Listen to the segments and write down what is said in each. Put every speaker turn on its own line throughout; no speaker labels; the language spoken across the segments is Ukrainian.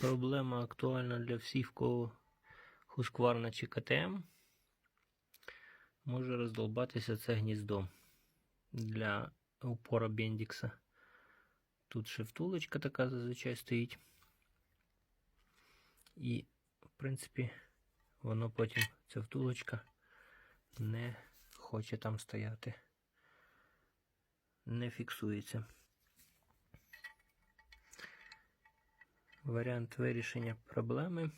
Проблема актуальна для всіх, в кого хускварна чи КТМ. Може роздолбатися це гніздо для упора Бендікса. Тут ще втулочка така зазвичай стоїть. І, в принципі, воно потім, ця втулочка, не хоче там стояти. Не фіксується. Варіант вирішення проблеми.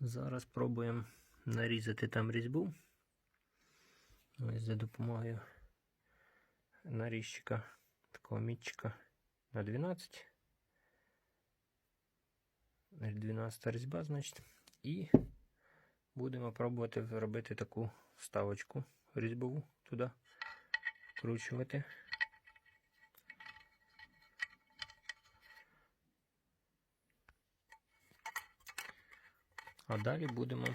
Зараз пробуємо нарізати там різьбу. Ось за допомогою нарізчика такого мітчика на 12. 12 різьба, значить. І будемо пробувати зробити таку вставочку різьбову туди, вкручувати. А далі будемо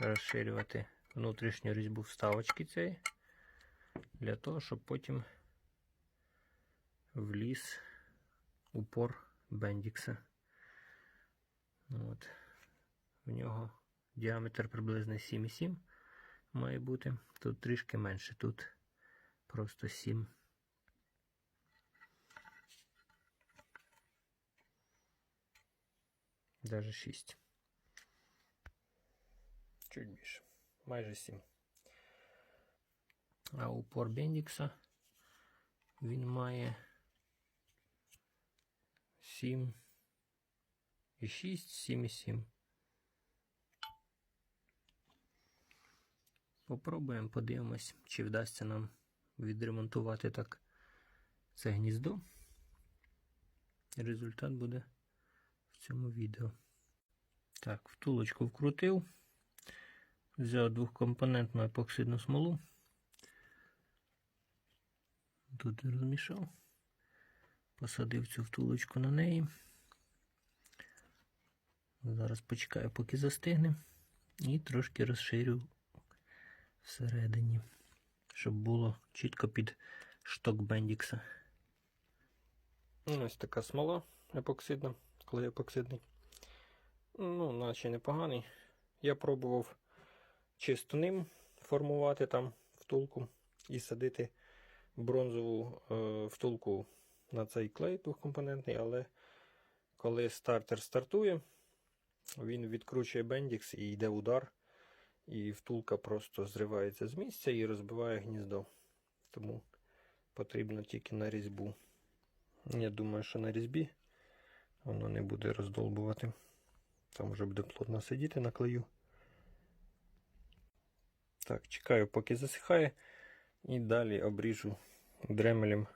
розширювати внутрішню різьбу вставочки цієї, для того, щоб потім вліз упор Бендікса. От. В нього діаметр приблизно 7,7 має бути. Тут трішки менше, тут просто 7. Даже 6. Чуть більше. Майже 7. А упор Бендікса він має 7 і 6, 7 і 7. Попробуємо, подивимось, чи вдасться нам відремонтувати так це гніздо. Результат буде цьому відео. Так, втулочку вкрутив. Взяв двохкомпонентну епоксидну смолу. Тут розмішав. Посадив цю втулочку на неї. Зараз почекаю, поки застигне. І трошки розширю всередині, щоб було чітко під шток Бендікса. Ось така смола епоксидна, клей епоксидний. Ну, наче непоганий. Я пробував чисто ним формувати там втулку і садити бронзову е, втулку на цей клей двохкомпонентний, але коли стартер стартує, він відкручує бендікс і йде удар, і втулка просто зривається з місця і розбиває гніздо. Тому потрібно тільки на різьбу. Я думаю, що на різьбі воно не буде роздолбувати. Там вже буде плотно сидіти на клею. Так, чекаю, поки засихає. І далі обріжу дремелем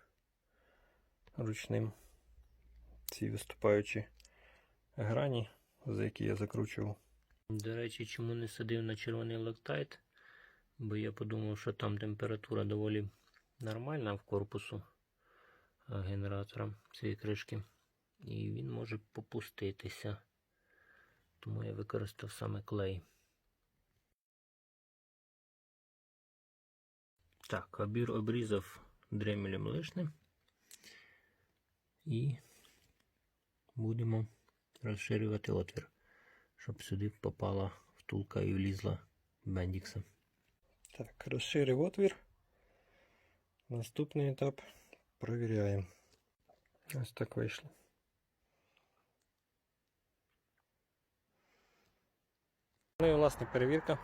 ручним ці виступаючі грані, за які я закручував. До речі, чому не садив на червоний локтайт? Бо я подумав, що там температура доволі нормальна в корпусу генератора цієї кришки. І він може попуститися. Тому я використав саме клей. Так, обір обрізав дремелем лишним. І будемо розширювати отвір, щоб сюди попала втулка і влізла бендікса. Так, розширив отвір. Наступний етап провіряємо. Ось так вийшло. Ну і власне перевірка.